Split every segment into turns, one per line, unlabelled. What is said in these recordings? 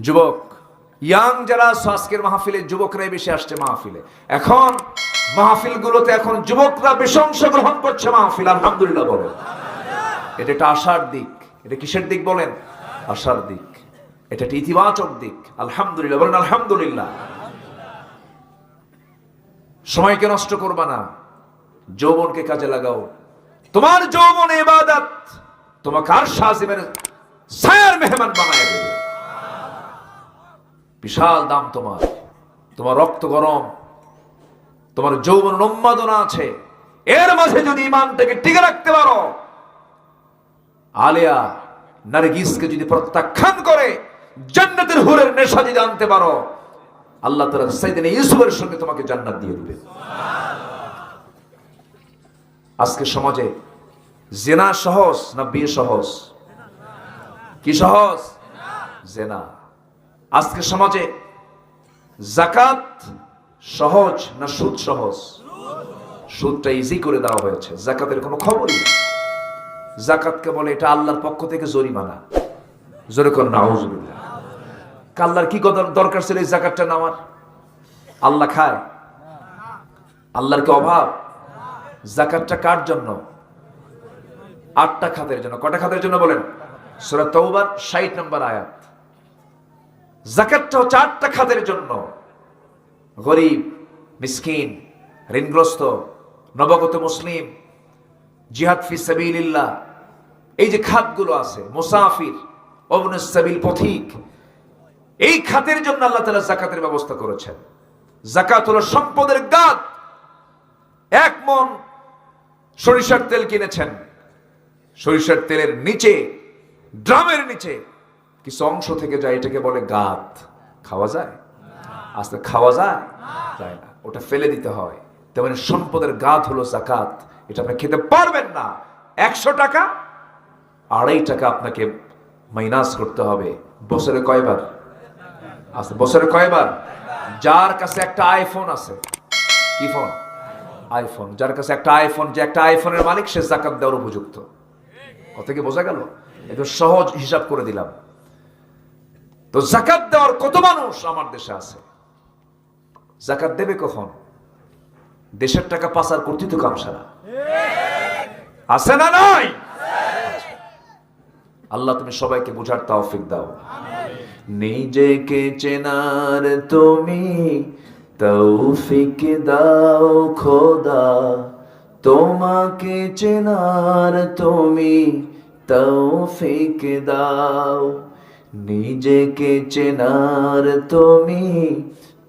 যুবক, ইয়াং যারা আজকের মাহফিলে যুবকরাই বেশি আসছে মাহফিলে। এখন মাহফিলগুলোতে এখন যুবকরা বেশি অংশগ্রহণ করছে মাহফিল, আলহামদুলিল্লাহ বলে এটা একটা আশার দিক। এটা কিসের দিক বলেন? আশার দিক। এটা একটা ইতিবাচক দিক। আলহামদুলিল্লাহ বলেন, আলহামদুলিল্লাহ। সময়কে নষ্ট করবা না। যৌবনকে কাজে লাগাও। তোমার যৌবন ইবাদত তোমাকে আর সাজিমের ছায়ার মেহমান বানায় দেবে। বিশাল দাম তোমার। তোমার রক্ত গরম, তোমার যৌবন উন্মাদনা আছে। এর মাঝে যদি ইমানটাকে টিকে রাখতে পারো, আলেয়া নারগিসকে যদি প্রত্যাখ্যান করে, জান্নাতের হুরের নেশা যদি আনতে পারো, আল্লাহ তালা সাইদিন ইউসুফের সঙ্গে তোমাকে জান্নাত দিয়ে দিবে আজকে সমাজে জেনা সহজ না বিয়ে সহজ? কি সহজ? জেনা। আজকে সমাজে জাকাত সহজ না সুদ সহজ? সুদটা ইজি করে দেওয়া হয়েছে। জাকাতের কোনো খবরই নেই। জাকাতকে বলে এটা আল্লাহর পক্ষ থেকে জরিমানা। জোরে কর না আল্লাহর কি দরকার ছিল এই জাকাতটা নেওয়ার? আল্লাহ খায়। আল্লাহর কি অভাব? জাকাতটা কার জন্য? আটটা খাতের জন্য। কটা খাতের জন্য বলেন? সুরা তৌবার ষাট নম্বর আয়াত। জাকাতটা হচ্ছে আটটা খাতের জন্য। গরিব, মিসকিন, ঋণগ্রস্ত, নবগত মুসলিম, জিহাদ ফি সাবিলিল্লাহ। এই যে খাতগুলো আছে, মুসাফির অবনুস সাবিল পথিক, এই খাতের জন্য আল্লাহ তাআলা জাকাতের ব্যবস্থা করেছেন। জাকাত হলো সম্পদের গাদ। এক মন সরিষার তেল কিনেছেন। সরিষার তেলের নিচে, ড্রামের নিচে কিছু অংশ থেকে যায়, এটাকে বলে গাত। খাওয়া যায়? আস্তে খাওয়া যায়? যায় না। ওটা ফেলে দিতে হয়। তেমন সম্পদের গাত হলো জাকাত এটা আপনি খেতে পারবেন না। একশো টাকা, আড়াই টাকা আপনাকে মাইনাস করতে হবে। বছরে কয়বার? আছে বছরে কয়বার? যার কাছে একটা আইফোন আছে। কি ফোন আইফোন যার কাছে একটা আইফোন যে একটা আইফোনের মালিক, সে জাকাত দেওয়ার উপযুক্ত। কথা কি বোঝা গেল? একটু সহজ হিসাব করে দিলাম। তো জাকাত দেওয়ার কত মানুষ আমার দেশে আছে? জাকাত দেবে কখন? দেশের টাকা পাচার করতে তো কামসারা আছে না নাই? আল্লাহ তুমি সবাইকে বুঝার তৌফিক দাও। নিজেকে চেনার তুমি তৌফিক দাও খোদা। তোমাকে চেনার তুমি তৌফিক দাও। নিজেকে চেনার তুমি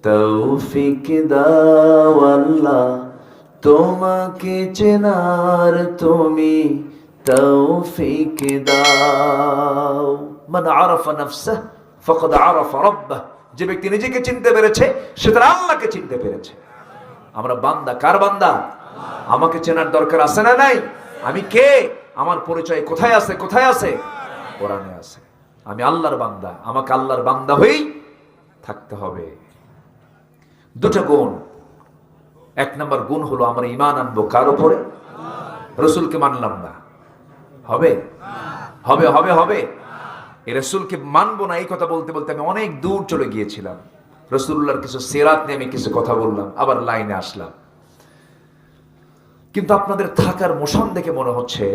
তৌফিক দাও আল্লাহ। তোমাকে চেনার তুমি তৌফিক দাও। মান আরাফা নাফসাহ ফাকাদ আরাফা রাব্বাহ। যে ব্যক্তি নিজেকে চিনতে পেরেছে, সে তার আল্লাহকে চিনতে পেরেছে। আমরা বান্দা, কার বান্দা? আমাকে চেনার দরকার আছে না নাই? আমি কে? আমার পরিচয় কোথায় আছে? কোথায় আছে? কোরআনে আছে। আমি আল্লাহর বান্দা, আমাকে আল্লাহর বান্দা হয়েই থাকতে হবে। দুটো গুণ। এক নম্বর গুণ হলো আমরা ইমান আনব কার উপরে? রসুলকে মানলাম না। হবে? হবে হবে হবে। এই রসুলকে মানবো না, এই কথা বলতে বলতে আমি অনেক দূর চলে গিয়েছিলাম। রসুল্লাহর কিছু সেরাত নিয়ে আমি কিছু কথা বললাম, আবার লাইনে আসলাম। কিন্তু আপনাদের থাকার মোশন দেখে মনে হচ্ছে,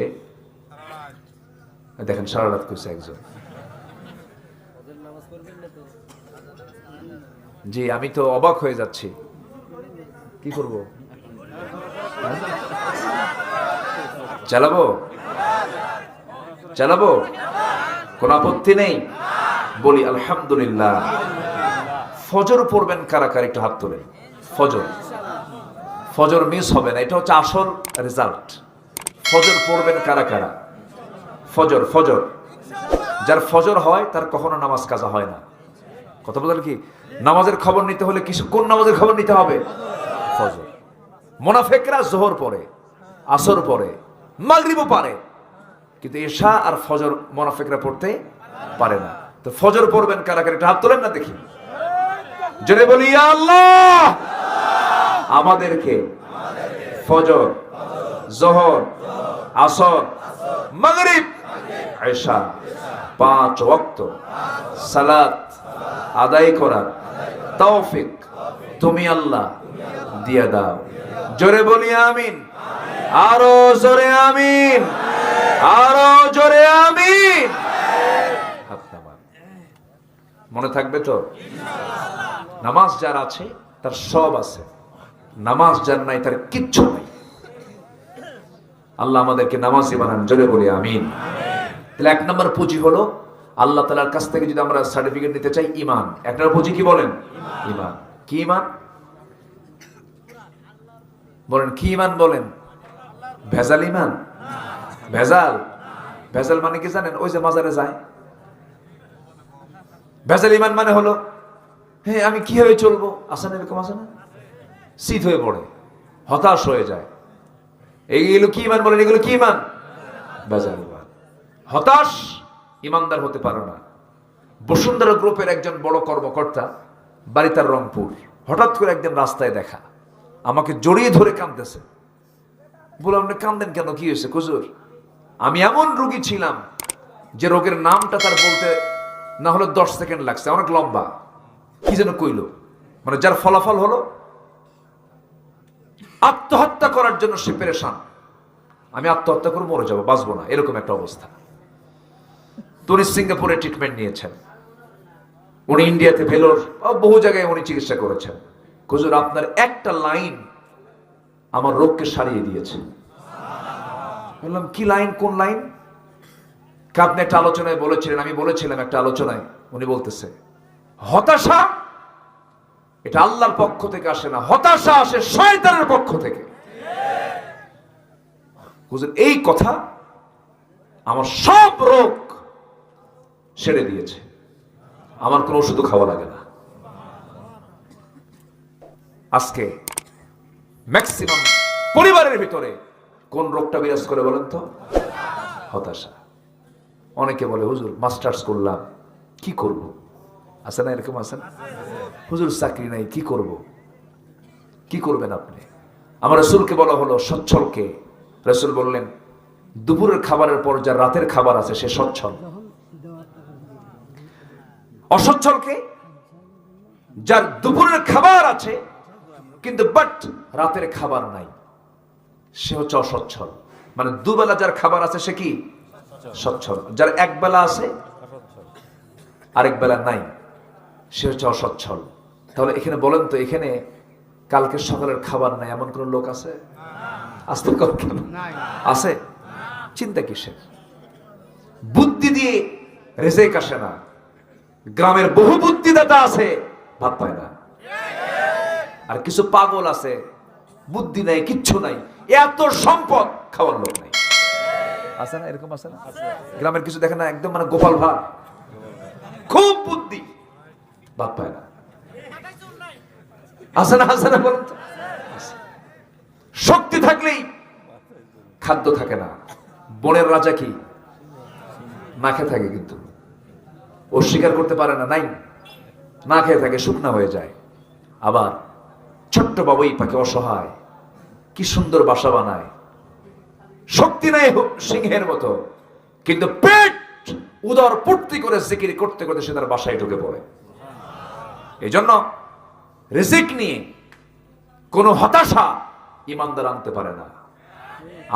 দেখেন সারা রাত করছে একজন। জি, আমি তো অবাক হয়ে যাচ্ছি। কি করব? হ্যাঁ? চালাবো? চালাবো? কোন আপত্তি নেই? বলি, আলহামদুলিল্লাহ। ফজর পড়বেন কারা কারা? একটু হাত তোলে ফজর। ফজর মিস হবে না, এটা হচ্ছে আসল রেজাল্ট ফজর পড়বেন কারা কারা? ফজর ফজর। যার ফজর হয়, তার কখনো নামাজ কাজা হয় না। কথা বলেন কি? নামাজের খবর নিতে হলে কিছু কোন নামাজের খবর নিতে হবে? ফজর। মোনাফেকরা জোহর পরে আসর পরে মাগরিবও পারে। কিন্তু এশা আর ফজর মোনাফেকরা পড়তে পারে না। তো ফজর পড়বেন কারা কারা? হাত তোলেন না দেখি। জোরে বলি আল্লাহ! আমাদেরকে ফজর, জোহর, আসর, মাগরিব, এশা, পাঁচ ওয়াক্ত সালাত আদায় করার তৌফিক তুমি আল্লাহ দিয়ে দাও। জোরে বলি আমিন। আরও জোরে আমিন। আরও জোরে আমিন। মনে থাকবে তো? নামাজ যার আছে, তার সব আছে। নামাজ যার নাই, তার কিচ্ছু নাই। আল্লাহ আমাদেরকে নামাজি বানান। জোরে বলি আমিন। তাহলে এক নম্বর পুঁজি হলো আল্লাহ তালার কাছ থেকে যদি আমরা সার্টিফিকেট নিতে চাই ইমান এক নম্বর পুঁজি কি বলেন? ইমান কি ইমান বলেন কি ইমান বলেন? ভেজাল ইমান ভেজাল। ভেজাল মানে কি জানেন? ওই যে মাজারে যায়। ভেজাল ইমান মানে হলো হ্যাঁ আমি কীভাবে চলবো? আসে না এরকম আসে না? শীত হয়ে পড়ে হতাশ হয়ে যায়। এইগুলো কি ইমান বলেন? এগুলো কি ইমান ভেজাল ইমান হতাশ ইমানদার হতে পারে না। বসুন্ধরা গ্রুপের একজন বড় কর্মকর্তা বাড়ি তার রংপুর, হঠাৎ করে একদিন রাস্তায় দেখা। আমাকে জড়িয়ে ধরে কাঁদতেছে। বলে, আপনি কান্দেন কেন? কি হয়েছে কুজুর আমি এমন রোগী ছিলাম যে রোগের নামটা তার বলতে না হলে দশ সেকেন্ড লাগছে। অনেক লম্বা। কি যেন কইল? মানে যার ফলাফল হলো, আত্মহত্যা করার জন্য সে পেরেশান। আমি আত্মহত্যা করে মরে যাব, বাঁচবো না। এরকম একটা অবস্থা। তো উনি সিঙ্গাপুরে ট্রিটমেন্ট নিয়েছেন। উনি ইন্ডিয়াতে ভেলোর বহু জায়গায় উনি চিকিৎসা করেছেন। হুজুর, আপনার একটা লাইন আমার রোগকে সারিয়ে দিয়েছে। বললাম, কি লাইন? কোন লাইন? আপনি একটা আলোচনায় বলেছিলেন? আমি বলেছিলাম একটা আলোচনায়। উনি বলতেছে, হতাশা, এটা আল্লাহর পক্ষ থেকে আসে না। হতাশা আসে শয়তানের পক্ষ থেকে। হুজুর, এই কথা আমার সব রোগ সেরে দিয়েছে। আমার কোনো ওষুধও খাওয়া লাগে না। আজকে ম্যাক্সিমাম পরিবারের ভিতরে কোন রোগটা বিরাজ করে বলেন তো? হতাশা। অনেকে বলে, হুজুর মাস্টার্স করলাম, কি করব? আছে না এরকম আছে না? হুজুর, চাকরি নাই, কি করব? কি করবেন আপনি? আমার রসুলকে বলা হলো, সচ্ছলকে। রসুল বললেন, দুপুরের খাবারের পর যা রাতের খাবার আছে, সে সচ্ছল। অসচ্ছলকে যার দুপুরের খাবার আছে কিন্তু বাট রাতের খাবার নাই। সে হচ্ছে অসচ্ছল। মানে দুবেলা যার খাবার আছে সে কি? সচ্ছল। যার এক বেলা আছে আরেক বেলা নাই সে হচ্ছে অসচ্ছল। তাহলে এখানে বলেন তো এখানে কালকে সকালের খাবার নাই এমন কোন লোক আছে? আসতে কেন আছে? চিন্তা কিসের? বুদ্ধি দিয়ে রেজেক আসে না। গ্রামের বহু বুদ্ধিদাতা আছে ভাত পায় না। আর কিছু পাগল আছে, বুদ্ধি নাই, কিচ্ছু নাই, এত সম্পদ খাওয়ার লোক নাই। আছে না? এরকম আছে না? গ্রামের কিছু দেখে না? একদম মানে গোপাল ভাত খুব বুদ্ধি ভাত পায় না। আছে না? আছে না বলুন শক্তি থাকলেই খাদ্য থাকে না। বনের রাজা কি? না খেয়ে থাকে কিন্তু। ও স্বীকার করতে পারে না, নাই। না খেয়ে থাকে, শুকনা হয়ে যায়। আবার ছোট্ট বাবুই পাখি অসহায়, কি সুন্দর বাসা বানায়। শক্তি নাই সিংহের মতো, কিন্তু পেট উদর পূর্তি করে জিকির করতে করতে সে তার বাসায় ঢুকে পড়ে। এই জন্য রিজিক নিয়ে কোনো হতাশা ইমানদার আনতে পারে না।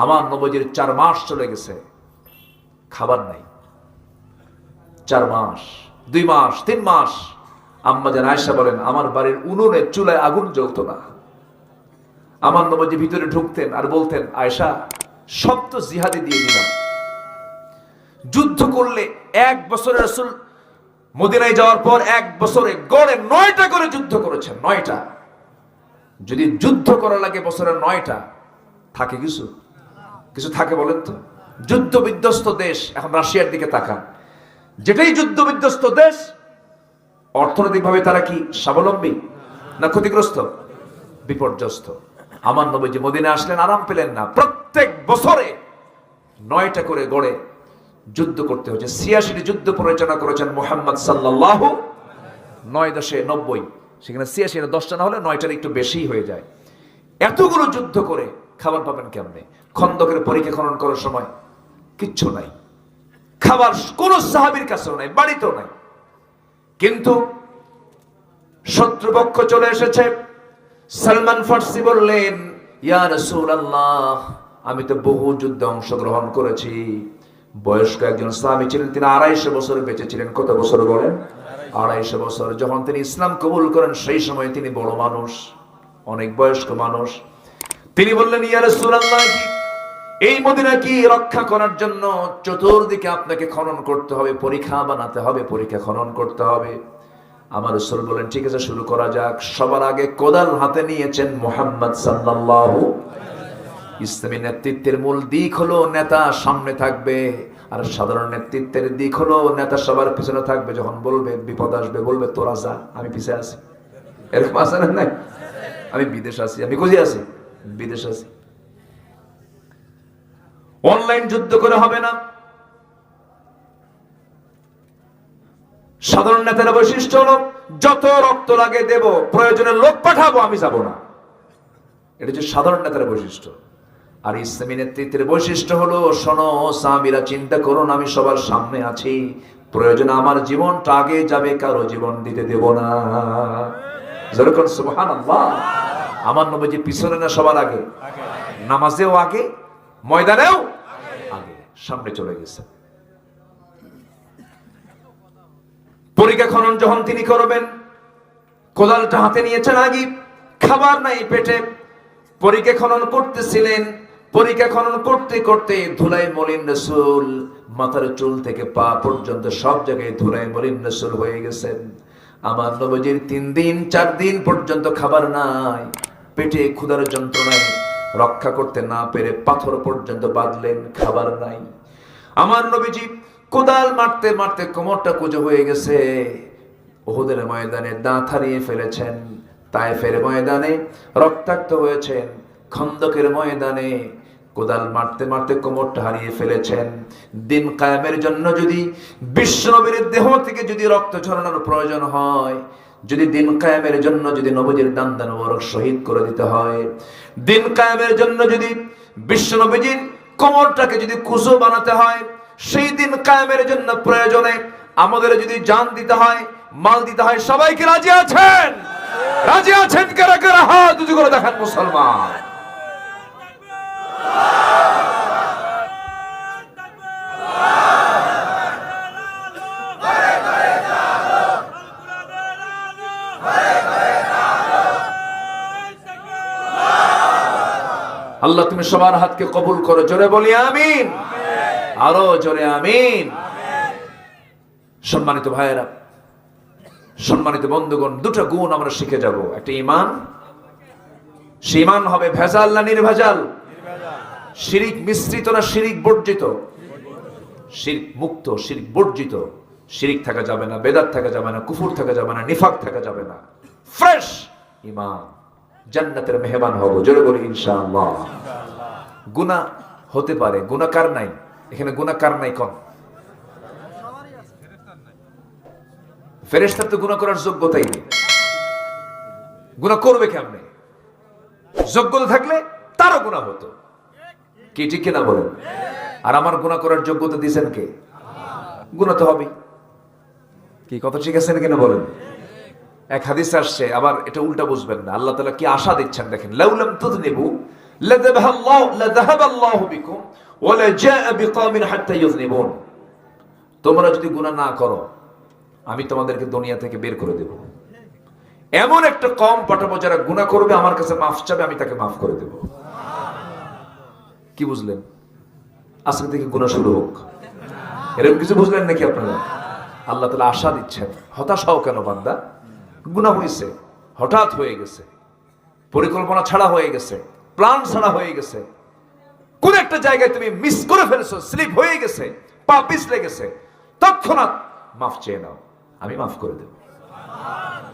আমার নবজির চার মাস চলে গেছে, খাবার নাই। চার মাস, দুই মাস, তিন মাস। আম্মা যেন আয়সা বলেন, আমার বাড়ির উনুনে, চুলায় আগুন জ্বলতো না। আমার নবজি ভিতরে ঢুকতেন আর বলতেন আয়সা সব তো জিহাদে দিয়ে দিলাম। যুদ্ধ করলে এক বছরের রসুল মদিনায় যাওয়ার পর এক বছরে গড়ে নয়টা করে যুদ্ধ করেছেন, নয়টা। যদি যুদ্ধ করা লাগে বছরে নয়টা, থাকে কিছু? কিছু থাকে বলেন তো? যুদ্ধ বিধ্বস্ত দেশ, এখন রাশিয়ার দিকে তাকান। যেটাই যুদ্ধ বিধ্বস্ত দেশ, অর্থনৈতিকভাবে তারা কি স্বাবলম্বী না ক্ষতিগ্রস্ত? বিপর্যস্ত। আমার নবী মদিনে আসলেন, আরাম পেলেন না। প্রত্যেক বছরে নয়টা করে গড়ে যুদ্ধ করতে হচ্ছে ছিয়াশিটি যুদ্ধ পরিচালনা করেছেন মোহাম্মদ সাল্লাহ নয় দশে নব্বই। সেখানে ছিয়াশি দশটা না হলে নয়টার একটু বেশি হয়ে যায়। এতগুলো যুদ্ধ করে খাবার পাবেন কেমনে? খন্দকের পরীক্ষা খনন করার সময় কিচ্ছু নাই। খাবার কোন সাহাবির কাছেও নাই, বাড়িতেও নাই। কিন্তু শত্রুপক্ষ চলে এসেছে। সালমান ফার্সি বললেন, ইয়া রাসূলুল্লাহ, আমি তো বহু যুদ্ধে অংশগ্রহণ করেছি। বয়স্ক একজন স্বামী ছিলেন, তিনি আড়াইশো বছর বেঁচে ছিলেন। কত বছর বলেন? আড়াইশো বছর। যখন তিনি ইসলাম কবুল করেন, সেই সময় তিনি বড় মানুষ, অনেক বয়স্ক মানুষ। তিনি বললেন, ইয়া রাসূলুল্লাহ এই মদিনা কি রক্ষা করার জন্য চতুর্দিকে আপনাকে খনন করতে হবে, পরীক্ষা বানাতে হবে, পরীক্ষা খনন করতে হবে। আমার রসুল বলেন, ঠিক আছে, শুরু করা যাক। সবার আগে কোদাল হাতে নিয়েছেন মোহাম্মদ সাল্লাল্লাহু ইসলামী নেতৃত্বের মূল দিক হলো নেতা, সামনে থাকবে। আর সাধারণ নেতৃত্বের দিক হলো নেতা, সবার পিছনে থাকবে। যখন বলবে, বিপদ আসবে, বলবে, তোরা যা, আমি পিছিয়ে আছি। এরকম আছে না আমি বিদেশ আছি, আমি কোথায় আছি, বিদেশ আছি। অনলাইন যুদ্ধ করে হবে না। সাধারণ নেতার বৈশিষ্ট্য হলো, যত রক্ত লাগে দেব, প্রয়োজনে লোক পাঠাবো, আমি যাব না। এটা হচ্ছে সাধারণ নেতার বৈশিষ্ট্য। আর ইসলামী নেতৃত্বের বৈশিষ্ট্য হলো, শোনো সাহাবিরা, চিন্তা করুন আমি সবার সামনে আছি। প্রয়োজনে আমার জীবনটা আগে যাবে, কারও জীবন দিতে দেব না। যেরকম সুবহান আমার নবীজি পিছনে না সবার আগে? নামাজেও আগে, ময়দানেও সামনে চলে গেছে। পরীক্ষা খনন যখন তিনি করবেন, কোদালটা হাতে নিয়েছেন আগে খাবার নাই পেটে, পরীক্ষা খনন করতেছিলেন। পরীক্ষা খনন করতে করতে ধুলাই মলিন রসুল মাথার চুল থেকে পা পর্যন্ত সব জায়গায় ধুলাই মলিন রসুল হয়ে গেছেন। আমার নবজির তিন দিন, চার দিন পর্যন্ত খাবার নাই, পেটে ক্ষুধার যন্ত্রণায় রক্ষা করতে না পেরে পাথর পর্যন্ত বাঁধলেন, খাবার নাই। আমার নবীজি কোদাল মারতে মারতে কোমরটা কুজো হয়ে গেছে। ওহুদের ময়দানে দাঁত হারিয়ে ফেলেছেন, তায়েফের ময়দানে রক্তাক্ত হয়েছেন, খন্দকের ময়দানে কোদাল মারতে মারতে কোমরটা হারিয়ে ফেলেছেন। দিন কায়েমের জন্য যদি বিশ্বনবীর দেহ থেকে যদি রক্ত ঝরানোর প্রয়োজন হয় যদি দিন কায়েমের জন্য যদি নবজির দান দান শহীদ করে দিতে হয়, দিন কায়েমের জন্য যদি বিশ্বনবীজির কোমরটাকে যদি কুজো বানাতে হয়, সেই দিন কায়েমের জন্য প্রয়োজনে আমাদের যদি জান দিতে হয়, মাল দিতে হয় সবাইকে রাজি আছেন? রাজি আছেন কারা কারা হাত উঁচু করে দেখান মুসলমান। আল্লাহ তুমি সবার হাতকে কবুল করো। জোরে বলি আমিন। আরও জোরে আমিন। সম্মানিত ভাইয়েরা, সম্মানিত বন্ধুগণ, দুটো গুণ আমরা শিখে যাব। একটা ইমান সে ইমান হবে ভেজাল না নির্ভেজাল? শিরিক মিশ্রিত না শিরিক বর্জিত? শিরিক মুক্ত, শিরিক বর্জিত। শিরিক থাকা যাবে না, বেদাত থাকা যাবে না, কুফুর থাকা যাবে না, নিফাক থাকা যাবে না। ফ্রেশ ইমান জান্নাতের মেহমান হব। জোরে বলি, ইনশাআল্লাহ। গুনাহ হতে পারে। গুনাহ কার নাই। এখানে গুনাহ কার নাই কম ফেরেশতার তো গুনাহ করার যোগ্যতাই নেই। গুনাহ করবে কেমনে? যোগ্যতা থাকলে তারও গুনাহ হতো। কি, ঠিক কিনা বলেন? আর আমার গুনাহ করার যোগ্যতা দিয়েছেন কে? গুনাহ তো হবেই। কি, কথা ঠিক আছে কিনা বলেন? এক হাদিস আসছে, আবার এটা উল্টা বুঝবেন না। আল্লাহ তালা কি আশা দিচ্ছেন? দেখেন লাউলাম ইউযনিবুন তোমরা যদি গুনাহ না করো, আমি তোমাদেরকে দুনিয়া থেকে বের করে দেব। এমন একটা কম পাঠাবো যারা গুনাহ করবে, আমার কাছে মাফ চাবে, আমি তাকে মাফ করে দেব। কি বুঝলেন? আজকে থেকে গুনাহ শুরু হোক। এরকম কিছু বুঝলেন নাকি আপনারা? আল্লাহ তালা আশা দিচ্ছেন। হতাশ হও কেন বান্দা? গুণা হয়েছে হঠাৎ হয়ে গেছে, পরিকল্পনা ছাড়া হয়ে গেছে প্ল্যান ছাড়া হয়ে গেছে, কোন একটা জায়গায় তুমি মিস করে ফেলেছো স্লিপ হয়ে গেছে, পা পিছলে গেছে, তৎক্ষণাৎ মাফ চেয়ে নাও, আমি মাফ করে দেব।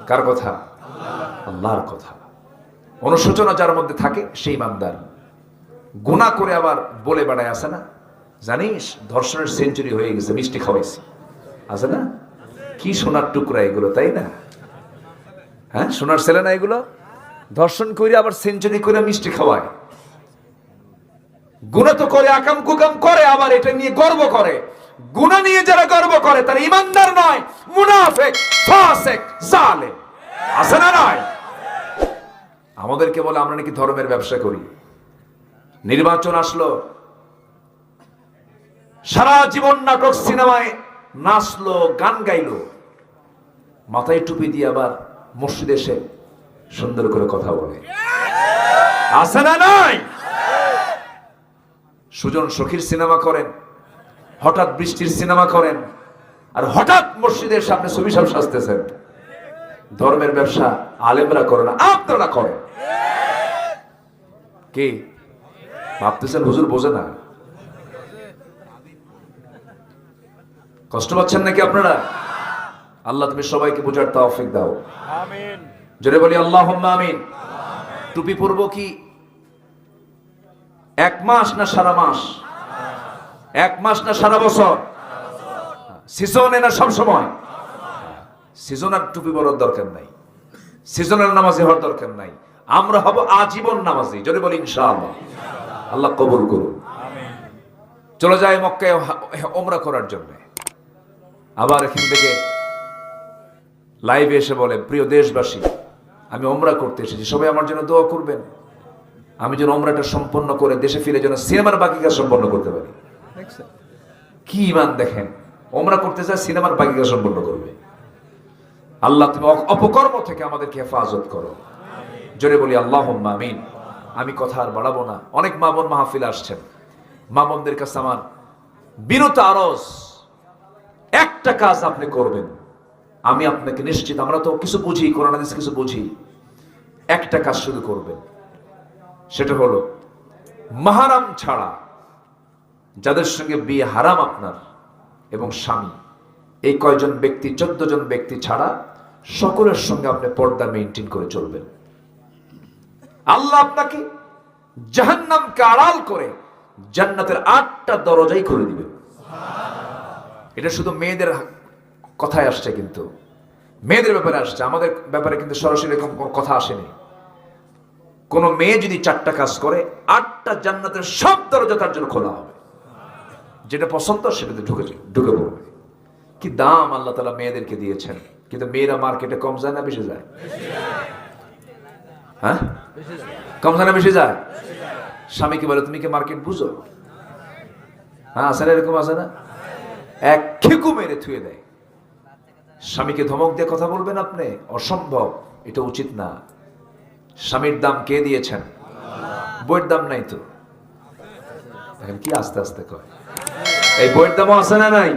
কার কথা? আল্লাহর কথা। অনুশোচনা যার মধ্যে থাকে সেই ইমানদার। গুণা করে আবার বলে বেড়ায় আসে না? জানিস, ধর্ষণের সেঞ্চুরি হয়ে গেছে, মিষ্টি খাওয়াইছে। আছে না? কি সোনার টুকরা এগুলো, তাই না? হ্যাঁ সোনার ছেলে না এগুলো? ধর্ষণ করে আবার সেঞ্চুরি করে মিষ্টি খাওয়ায়। গুণা তো করে, আকাম কুকাম করে, আবার এটা নিয়ে গর্ব করে। গুণা নিয়ে যারা গর্ব করে, তারা ইমানদার নয়, মুনাফেক, ফাসেক, জালেম। আছে না নয় আমাদেরকে বলে আমরা নাকি ধর্মের ব্যবসা করি। নির্বাচন আসলো। সারা জীবন নাটক সিনেমায় নাচলো, গান গাইলো। মাথায় টুপি দিয়ে আবার মসজিদ এসে সুন্দর করে কথা বলে। আছে না নয় সুজন সখীর সিনেমা করেন হঠাৎ বৃষ্টির সিনেমা করেন আর হঠাৎ মসজিদের সামনে ছবি সব সাজতেছেন। ধর্মের ব্যবসা আলেমরা করে না আপনারা করেন। কি? ভাবতেছেন হুজুর বোঝে না। কষ্ট পাচ্ছেন নাকি আপনারা? আল্লাহ তুমি সবাইকে বোঝার তৌফিক দাও।
আমিন।
জোরে বলি আল্লাহ আমিন। টুপি পরব কি? এক মাস না সারা মাস? এক মাস না সারা বছর? সিজনে না সব সময়? সিজনার টুপি পরার দরকার নাই। সিজনাল নামাজি হওয়ার দরকার নাই। আমরা হব আজীবন নামাজি। যদি বলি ইনশাআল্লাহ। আল্লাহ কবুল করুন। চলে যায় মক্কায় ওমরা করার জন্য। আবার এখান থেকে লাইভে এসে বলে, প্রিয় দেশবাসী, আমি ওমরা করতে এসেছি। সবাই আমার জন্য দোয়া করবেন। আমি যেন ওমরাটা সম্পন্ন করে দেশে ফিরে যেন সিনেমার বাকি কাজ সম্পন্ন করতে পারি। কি ইমান দেখেন? ওমরা করতে চায়, সিনেমার বাকি কাজ সম্পন্ন করবে। আল্লাহ, তুমি অপকর্ম থেকে আমাদেরকে হেফাজত করো। জোরে বলি আল্লাহ আমিন। আমি কথা আর বাড়াবো না। অনেক মা বোন মাহফিল আসছেন। মা বোনদের কাছে আমার বিনত আরজ। একটা কাজ আপনি করবেন। আমি আপনাকে নিশ্চিত, আমরা তো কিছু বুঝি, কোরআন হাদিস কিছু বুঝি। একটা কাজ শুধু করবেন। সেটা হলো, মাহারাম ছাড়া যাদের সঙ্গে বিয়ে হারাম আপনার এবং স্বামী, এই কয়জন ব্যক্তি, চোদ্দ জন ব্যক্তি ছাড়া সকলের সঙ্গে আপনি পর্দা মেনটেন করে চলবেন। আল্লাহ আপনাকে জাহান্নামকে আড়াল করে জান্নাতের আটটা দরজাই করে দিবেন। এটা শুধু মেয়েদের কথায় আসছে কিন্তু। মেয়েদের ব্যাপারে আসছে, আমাদের ব্যাপারে কিন্তু সরাসরি এরকম কথা আসেনি। কোন মেয়ে যদি চারটা কাজ করে, আটটা জান্নাতের সব দরজা তার জন্য খোলা হবে। যেটা পছন্দ সেটাতে ঢুকে ঢুকে পড়বে। কি দাম আল্লাহ তালা মেয়েদেরকে দিয়েছেন। কিন্তু মেয়েরা মার্কেটে কম যায় না, বেশি যায়? হ্যাঁ? কম যায় না, বেশি যায়? স্বামীকে বলে, তুমি কি মার্কেট বুঝো? হ্যাঁ আসলে এরকম আছে না? এক খেকু মেরে থুয়ে দেয়। স্বামীকে ধমক দিয়ে কথা বলবেন আপনি? অসম্ভব, এটা উচিত না। স্বামীর দাম কে দিয়েছেন? বইয়ের দাম নাই তো। দেখেন কি আস্তে আস্তে কয়। এই বইয়ের দামও আছে না নাই?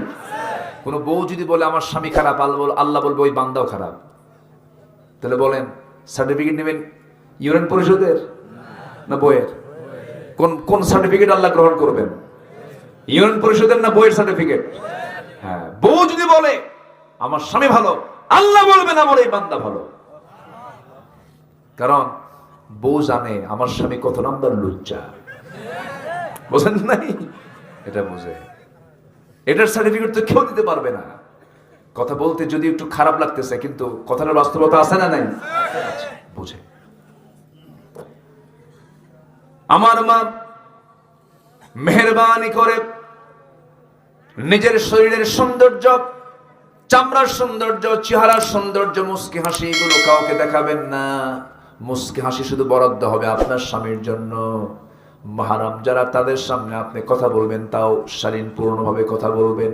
কোনো বউ যদি বলে, আমার স্বামী খারাপ, আল্লাহ আল্লাহ বলবে ওই বান্দাও খারাপ। তাহলে বলেন, সার্টিফিকেট নেবেন ইউনিয়ন পরিষদের না বইয়ের? কোন কোন সার্টিফিকেট আল্লাহ গ্রহণ করবেন? ইউনিয়ন পরিষদের না বইয়ের সার্টিফিকেট? হ্যাঁ বউ যদি বলে আমার স্বামী ভালো, আল্লাহ বলবেন আমার এই বান্দা ভালো। কারণ বউ জানে আমার স্বামী কত নাম্বার লুচ্চা। বোঝেন নাই? এটা বুঝে। এটার সার্টিফিকেট তো কেউ দিতে পারবে না। কথা বলতে যদি একটু খারাপ লাগতেছে, কিন্তু কথাটা বাস্তবতা আছে না নাই? বুঝে। আমার মা মেহরবানি করে নিজের শরীরের সৌন্দর্য চামড়ার সৌন্দর্য, চেহারার সৌন্দর্য, মুস্কি হাসি, এগুলো কাউকে দেখাবেন না। মুস্কি হাসি শুধু বরাদ্দ হবে আপনার স্বামীর জন্য। মাহারাম, যারা তাদের সামনে আপনি কথা বলবেন, তাও শালীন পূর্ণভাবে কথা বলবেন।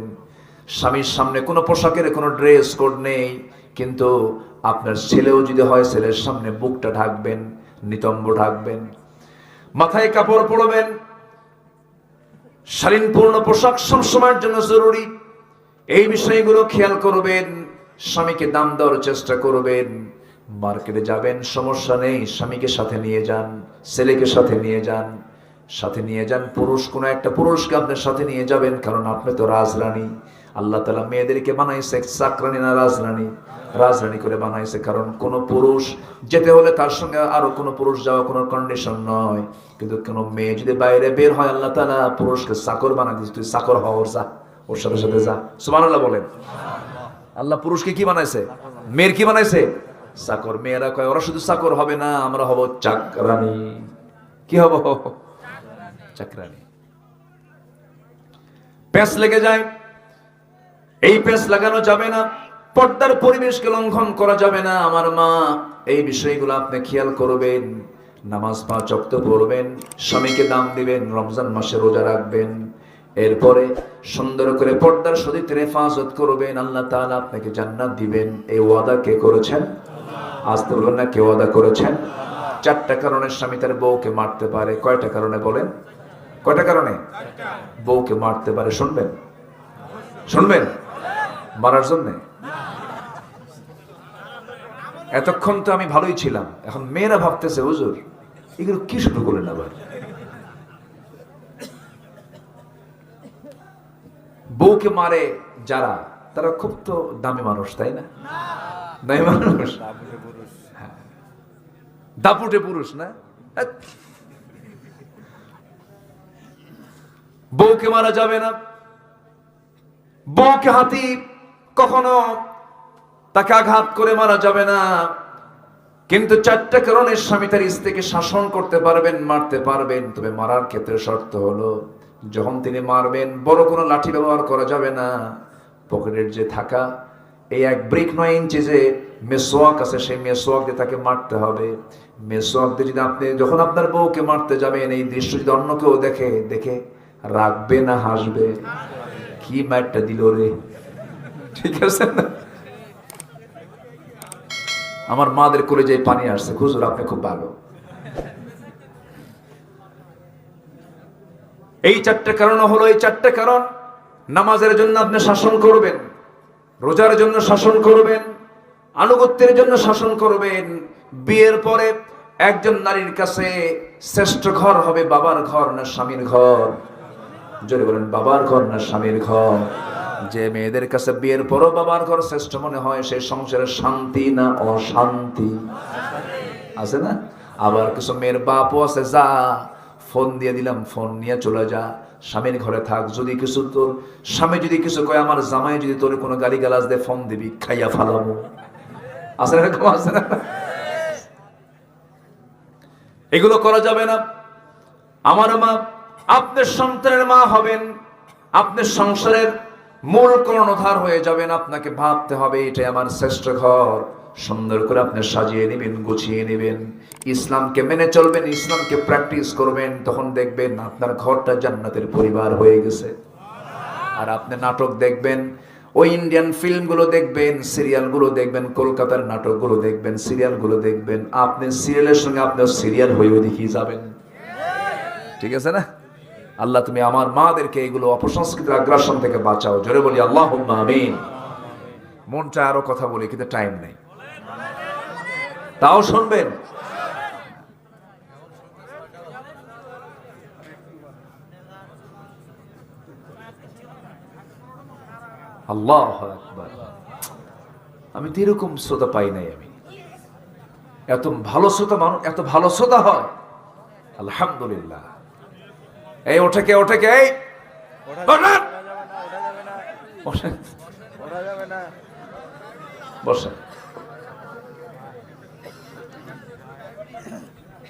স্বামীর সামনে কোনো পোশাকের, কোনো ড্রেস কোড নেই, কিন্তু আপনার ছেলেও যদি হয়, ছেলের সামনে বুকটা ঢাকবেন, নিতম্ব ঢাকবেন। মাথায় কাপড় পরবেন। শালীনপূর্ণ পোশাক সবসময়ের জন্য জরুরি। এই বিষয়গুলো খেয়াল করবেন। স্বামীকে দাম দেওয়ার চেষ্টা করবেন। মার্কেটে যাবেন, সমস্যা নেই, স্বামীকে সাথে নিয়ে যান, ছেলেকে সাথে নিয়ে যান, সাথে নিয়ে যান। পুরুষ, কোনো একটা পুরুষকে আপনার সাথে নিয়ে যাবেন, কারণ আপনি তো রাজরানী। আল্লাহ তালা মেয়েদেরকে বানাইছে, চাকরানি না রাজরানী? রাজরানী করে বানাইছে, কারণ কোনো পুরুষ, যেতে হলে তার সঙ্গে আরও কোনো পুরুষ যাওয়া কোনো কন্ডিশন নয়। কিন্তু কোনো মেয়ে যদি বাইরে বের হয়, আল্লাহ তালা পুরুষকে চাকর বানাই দিচ্ছে তুই চাকর হওয়ার যা। ওর সাথে সাথে যা। সুমান আল্লাহ বলেন। আল্লাহ পুরুষকে কি বানাইছে? মেয়ের কি বানাইছে? চাকর। মেয়েরা কয়, ওরা শুধু চাকর হবে না, আমরা হব চাকরানি। কি হব? চাকরানি। প্যাঁচ লেগে যায়। এই প্যাঁচ লাগানো যাবে না। পর্দার পরিবেশকে লঙ্ঘন করা যাবে না। আমার মা, এই বিষয়গুলো আপনি খেয়াল করবেন। নামাজ পাঁচ পড়বেন। স্বামীকে দাম দিবেন। রমজান মাসে রোজা রাখবেন। এরপরে সুন্দর করে পর্দার সদিতের হেফাজত করবেন, আল্লাহ তাআলা আপনাকে জান্নাত দিবেন। এই ওয়াদা কে করেছেন? আসতে বলুন না, কে ওয়াদা করেছেন? চারটা কারণে স্বামী তার বউকে মারতে পারে। কয়টা কারণে বলেন? কয়টা কারণে? বউকে মারতে পারে। শুনবেন? শুনবেন? মারার জন্যে? এতক্ষণ তো আমি ভালোই ছিলাম। এখন মেয়েরা ভাবতেছে, হুজুর, এগুলো কি শুরু করলেন আবার? বউকে মারে যারা, তারা খুব তো দামি মানুষ, তাই না? দামি মানুষ। দাপুটে পুরুষ, না? বউকে মারা যাবে না। বউকে হাতি কখনো তাকে আঘাত করে মারা যাবে না। কিন্তু চারটা কারণে স্বামী তার স্ত্রীকে শাসন করতে পারবেন, মারতে পারবেন। তবে মারার ক্ষেত্রে শর্ত হলো যখন তিনি মারবেন, বড় কোনো লাঠি ব্যবহার করা যাবে না। পকেটের যে থাকা, এই এক ব্রিক নয় ইঞ্চি যে মেসোয়াক আছে, সেই মেসোয়াক দিয়ে তাকে মারতে হবে। মেসোয়াক দিয়ে যদি আপনি যখন আপনার বউকে মারতে যাবেন, এই দৃশ্য যদি অন্য কেউ দেখে দেখে রাখবে না, হাসবে? কি মারটা দিল রে? ঠিক আছে না? আমার মাদের করে যে পানি আসছে, হুজুর আপনি খুব ভালো। এই চারটে কারণ হলো, এই চারটে কারণ। নামাজের জন্য আপনি শাসন করবেন, রোজার জন্য শাসন করবেন, আনুগত্যের জন্য শাসন করবেন। বিয়ের পরে একজন নারীর কাছে শ্রেষ্ঠ ঘর হবে বাবার ঘর না স্বামীর ঘর? জোরে বলেন, বাবার ঘর না স্বামীর ঘর? যে মেয়েদের কাছে বিয়ের পরও বাবার ঘর শ্রেষ্ঠ মনে হয় সেই সংসারে শান্তি না অশান্তি? আছে না? আবার কিছু মেয়ের বাপও আছে, যা ফোন দিয়ে দিলাম, ফোন নিয়ে চলে যা, স্বামীর ঘরে থাক, যদি কিছু তোর, স্বামী যদি কিছু কয়, আমার জামাই যদি তোর কোনো গালি গালাজ দিয়ে ফোন দিবি, খাইয়া ফালাবো না এরকম আছে না? এগুলো করা যাবে না। আমার মা আপনার সন্তানের মা হবেন আপনার সংসারের মূল কর্ণধার হয়ে যাবেন, আপনাকে ভাবতে হবে, এটাই আমার শ্রেষ্ঠ ঘর। সুন্দর করে আপনি সাজিয়ে নেবেন, গুছিয়ে নেবেন। ইসলামকে মেনে চলবেন, ইসলামকে প্র্যাকটিস করবেন, তখন দেখবেন আপনার ঘরটা জান্নাতের পরিবার হয়ে গেছে। আর আপনি নাটক দেখবেন, ওই ইন্ডিয়ান ফিল্মগুলো দেখবেন সিরিয়ালগুলো দেখবেন, কলকাতার নাটকগুলো দেখবেন সিরিয়ালগুলো দেখবেন। আপনি সিরিয়ালের সঙ্গে আপনার সিরিয়াল হয়েও দেখিয়ে যাবেন। ঠিক আছে না? আল্লাহ, তুমি আমার মাদেরকে এগুলো অপসংস্কৃতির আগ্রাসন থেকে বাঁচাও। জোরে বলি আল্লাহ আমিন। মনটা আরও কথা বলি, কিন্তু টাইম নেই। তাও শুনবেন। আল্লাহ আমি তো এরকম শ্রোতা পাই নাই আমি। এত ভালো শ্রোতা মানুষ এত ভালো শ্রোতা হয়। আলহামদুলিল্লাহ। এই ওঠে কে ওঠে কে এই। বসেন। বসেন।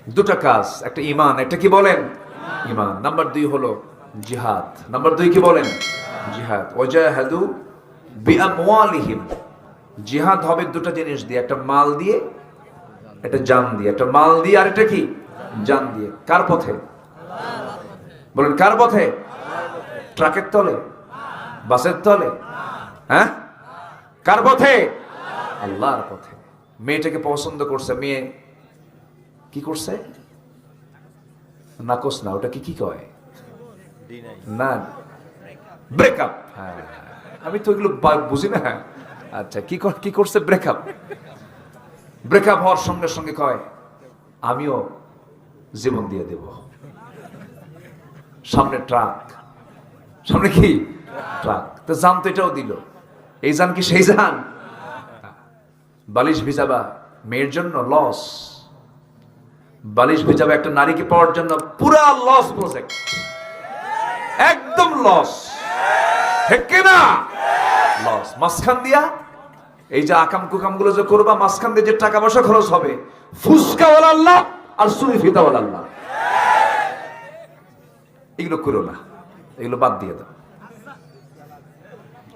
দুটা কাজ, একটা ইমান একটা কি বলেন? ইমান নাম্বার দুই হলো জিহাদ। নাম্বার দুই কি বলেন? জিহাদ। ওজাহাদু বিআমওয়ালিহিম। জিহাদ হবে দুটো জিনিস দিয়ে, একটা মাল দিয়ে, একটা জান দিয়ে। একটা মাল দিয়ে আর একটা কি? জান দিয়ে। কার পথে? বলেন, কার পথে? ট্রাকের তলে? বাসের তলে? হ্যাঁ? কার পথে? আল্লাহর পথে। মেয়েটাকে পছন্দ করছে, মেয়ে কি করছে? নাকস না, ওটা কি কি কয়? না ব্রেকআপ হ্যাঁ আমি তো এগুলো বুঝি না। আচ্ছা কি কি করছে ব্রেকআপ ব্রেকআপ হওয়ার সঙ্গে সঙ্গে কয়, আমিও জীবন দিয়ে দেব। সামনে ট্রাক। সামনে কি? ট্রাক। তো জান তো এটাও দিল। এই জান কি সেই জান বালিশ ভিজাবা, মেয়ের জন্য লস। বালিশ ভিজাবা একটা নারীকে পাওয়ার জন্য পুরা লস প্রজেক্ট একদম লস ঠিক না? লস মাঝখান দিয়া এই যে আকাম কুকামগুলো যে করবা, মাঝখান দিয়ে যে টাকা পয়সা খরচ হবে ফুসকাওয়ালা আল্লাহ আর সুরি ফিতাওয়ালা আল্লাহ এগুলো করো না। এগুলো বাদ দিয়ে দাও।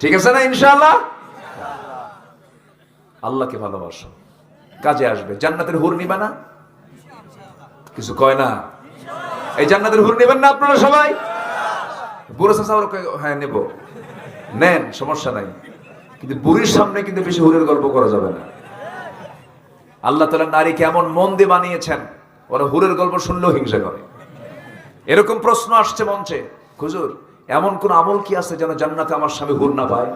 ঠিক আছে না, ইনশাআল্লাহ? আল্লাহকে ভালোবাসো। কাজে আসবে। জান্নাতের হুর নিবা না। কিছু কয় না? এই জান্নাতের হুর নেবেন না আপনারা সবাই? হ্যাঁ নেব। নেন, সমস্যা নাই। কিন্তু বুড়ির সামনে কিন্তু বেশি হুরের গল্প করা যাবে না। আল্লাহ তালা নারীকে এমন মন দিয়ে বানিয়েছেন, ওরা হুরের গল্প শুনলেও হিংসা করে। এরকম প্রশ্ন আসছে মঞ্চে, হুজুর, এমন কোন আমল কি আছে যেন জান্নাতে আমার স্বামী হুর না পায়?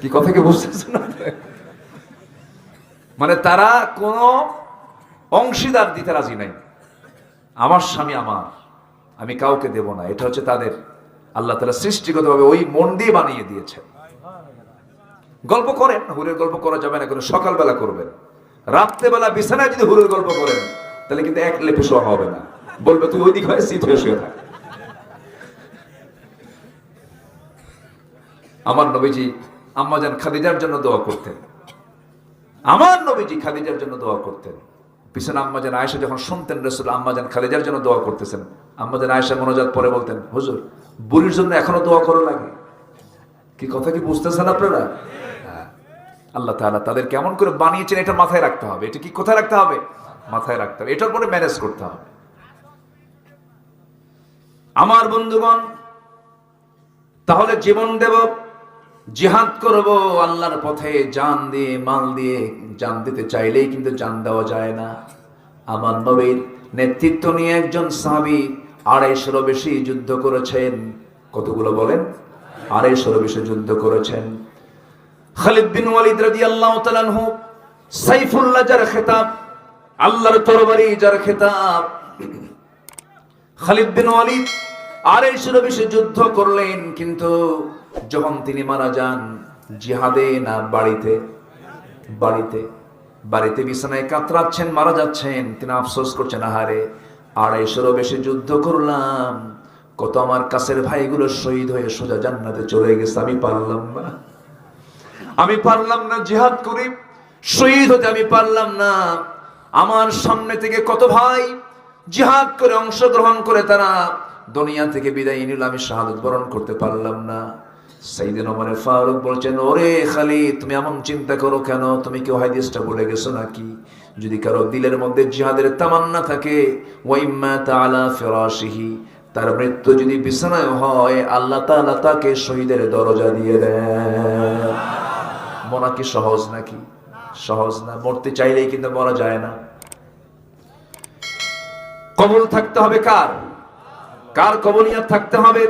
কি কথা কি বুঝতেছেন না মানে তারা কোন অংশীদার দিতে রাজি নাই। আমার স্বামী আমার, আমি কাউকে দেব না। এটা হচ্ছে তাদের, আল্লাহ তালা সৃষ্টিগতভাবে ওই মন দিয়ে বানিয়ে দিয়েছে গল্প করেন, হুরের গল্প করা যাবে না কিন্তু সকালবেলা করবেন। রাত্রেবেলা বিছানায় যদি হুরের গল্প করেন, তাহলে কিন্তু এক লেপে শোয়া হবে না। বলবে, তুই ওইদিক হয়ে শীত হয়ে শুয়ে আমার নবীজি আম্মাজান খাদিজার জন্য দোয়া করতেন। আমার নবীজি খাদিজার জন্য দোয়া করতেন। পিছনে আম্মাজান আয়েশা যখন শুনতেন, রসুল আম্মাজান খাদিজার জন্য দোয়া করতেছেন। আম্মাজান আয়েশা মনোজাত পরে বলতেন, হুজুর, বুড়ির জন্য এখনও দোয়া করা লাগে। কি কথা কি বুঝতেছেন আপনারা? হ্যাঁ। আল্লাহ তাআলা তাদের কেমন করে বানিয়েছেন, এটা মাথায় রাখতে হবে। এটা কি কোথায় রাখতে হবে? মাথায় রাখতে হবে। এটার পরে ম্যানেজ করতে হবে। আমার বন্ধুগণ, তাহলে জীবন দেব, জিহাদ করব, আল্লাহর পথে জান দিয়ে, মাল দিয়ে জান দিতে চাইলেই কিন্তু জান দেওয়া যায় না। আমার নবীর নেতৃত্ব নিয়ে একজন সাহাবি আড়াইশোরও বেশি যুদ্ধ করেছেন। কতগুলো বলেন? আড়াইশোরও বেশি যুদ্ধ করেছেন। খালিদ বিন ওয়ালিদ রাদিয়াল্লাহু তাআলা আনহু, সাইফুল্লাহ যার খেতাব, আল্লাহর তরবারি যার খেতাব। খালিদ বিন ওয়ালিদ আড়াইশোর বেশি যুদ্ধ করলেন, কিন্তু যখন তিনি মারা যান, জিহাদে না বাড়িতে বাড়িতে বাড়িতে বিছানায় কাতরাচ্ছেন, মারা যাচ্ছেন। তিনি আফসোস করছেন, আহারে, আড়াইশোরও বেশি যুদ্ধ করলাম। কত আমার কাছের ভাইগুলো শহীদ হয়ে সোজা জান্নাতে চলে গেছে, আমি পারলাম না। আমি পারলাম না, জিহাদ করি। শহীদ হতে আমি পারলাম না। আমার সামনে থেকে কত ভাই জিহাদ করে, অংশগ্রহণ করে, তারা দুনিয়া থেকে বিদায় নিল, আমি শাহাদত বরণ করতে পারলাম না। সাইদিন ওমর ফারুক বলছেন, ওরে খালি তুমি এমন চিন্তা করো কেন? তুমি কেউ হাদিসটা বলে গেছো নাকি? যদি কারও দিলের মধ্যে জিহাদের তামান্না থাকে, ওয়াইম্মা তাআলা ফিরাশিহি, তার মৃত্যু যদি বিছানায় হয়, আল্লাহ তাআলা তাকে শহীদের দরজা দিয়ে দেন। মরা কি সহজ নাকি? সহজ না, মরতে চাইলেই কিন্তু মরা যায় না। কবল থাকতে হবে কার? কার কবলিয়াত থাকতে হবে?